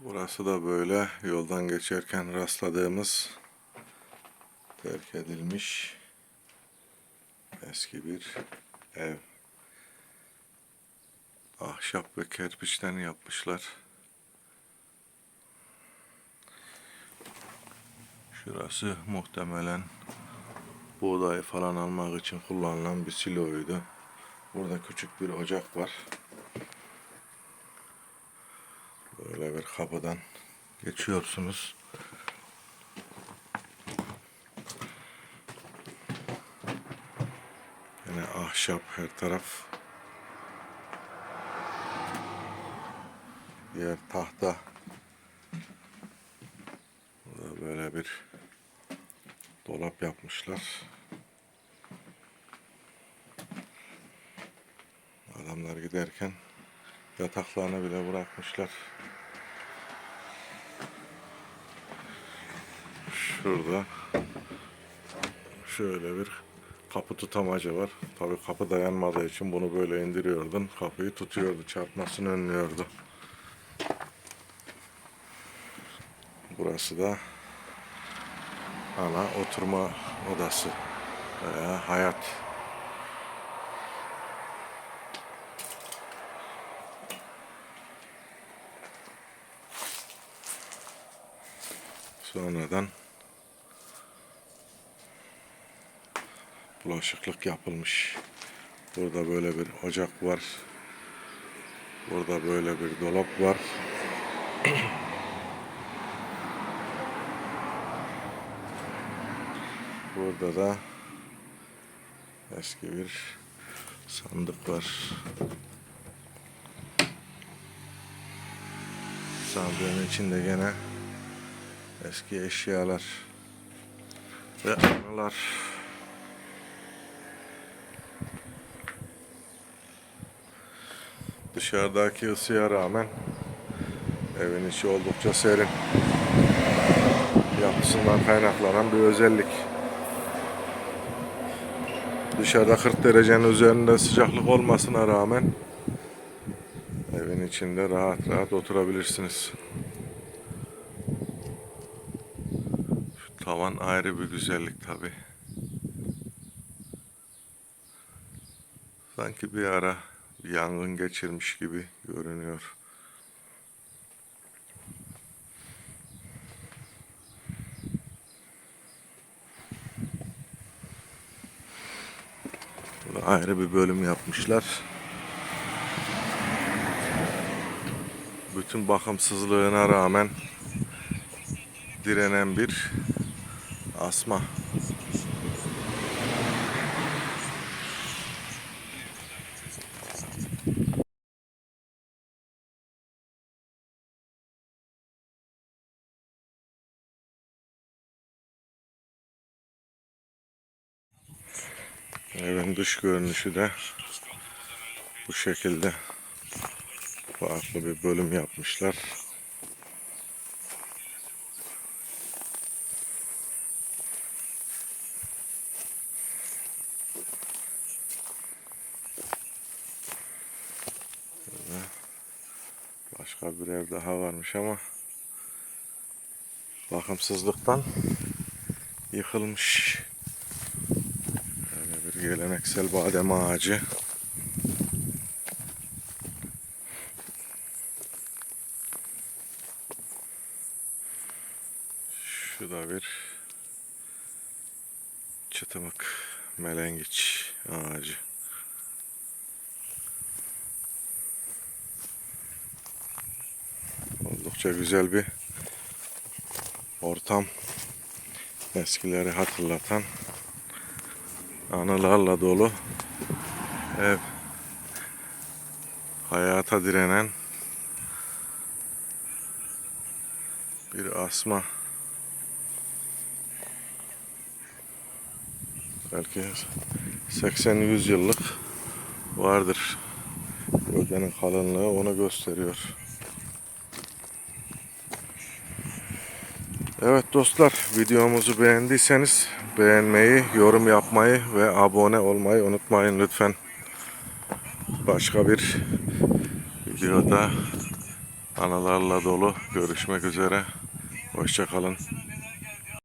Burası da böyle yoldan geçerken rastladığımız terk edilmiş eski bir ev. Ahşap ve kerpiçten yapmışlar. Şurası muhtemelen buğday falan almak için kullanılan bir siloydu. Burada küçük bir ocak var. Bir kapıdan geçiyorsunuz. Yine ahşap her taraf. Yer tahta. Burada böyle bir dolap yapmışlar. Adamlar giderken yataklarını bile bırakmışlar. Şurada şöyle bir kapı tutamacı var. Tabi kapı dayanmadığı için bunu böyle indiriyordun. Kapıyı tutuyordu, çarpmasını önlüyordu. Burası da ana oturma odası veya hayat. Sonradan bulaşıklık yapılmış. Burada böyle bir ocak var. Burada böyle bir dolap var. Burada da eski bir sandık var. Sandığın içinde gene eski eşyalar ve anılar. Dışarıdaki ısıya rağmen evin içi oldukça serin. Yapısından kaynaklanan bir özellik. Dışarıda 40 derecenin üzerinde sıcaklık olmasına rağmen evin içinde rahat rahat oturabilirsiniz. Şu tavan ayrı bir güzellik tabi. Sanki bir ara yangın geçirmiş gibi görünüyor. Burada ayrı bir bölüm yapmışlar. Bütün bakımsızlığına rağmen direnen bir asma. Evin dış görünüşü de bu şekilde farklı bir bölüm yapmışlar. Başka bir ev daha varmış ama bakımsızlıktan yıkılmış. Geleneksel badem ağacı. Şu da bir çıtımık melengiç ağacı. Oldukça güzel bir ortam. Eskileri hatırlatan anılarla dolu ev. Hayata direnen bir asma. Belki 80-100 yıllık vardır. Gölgenin kalınlığı onu gösteriyor. Evet dostlar videomuzu beğendiyseniz beğenmeyi, yorum yapmayı ve abone olmayı unutmayın lütfen. Başka bir videoda Anılarla dolu. Görüşmek üzere. Hoşça kalın.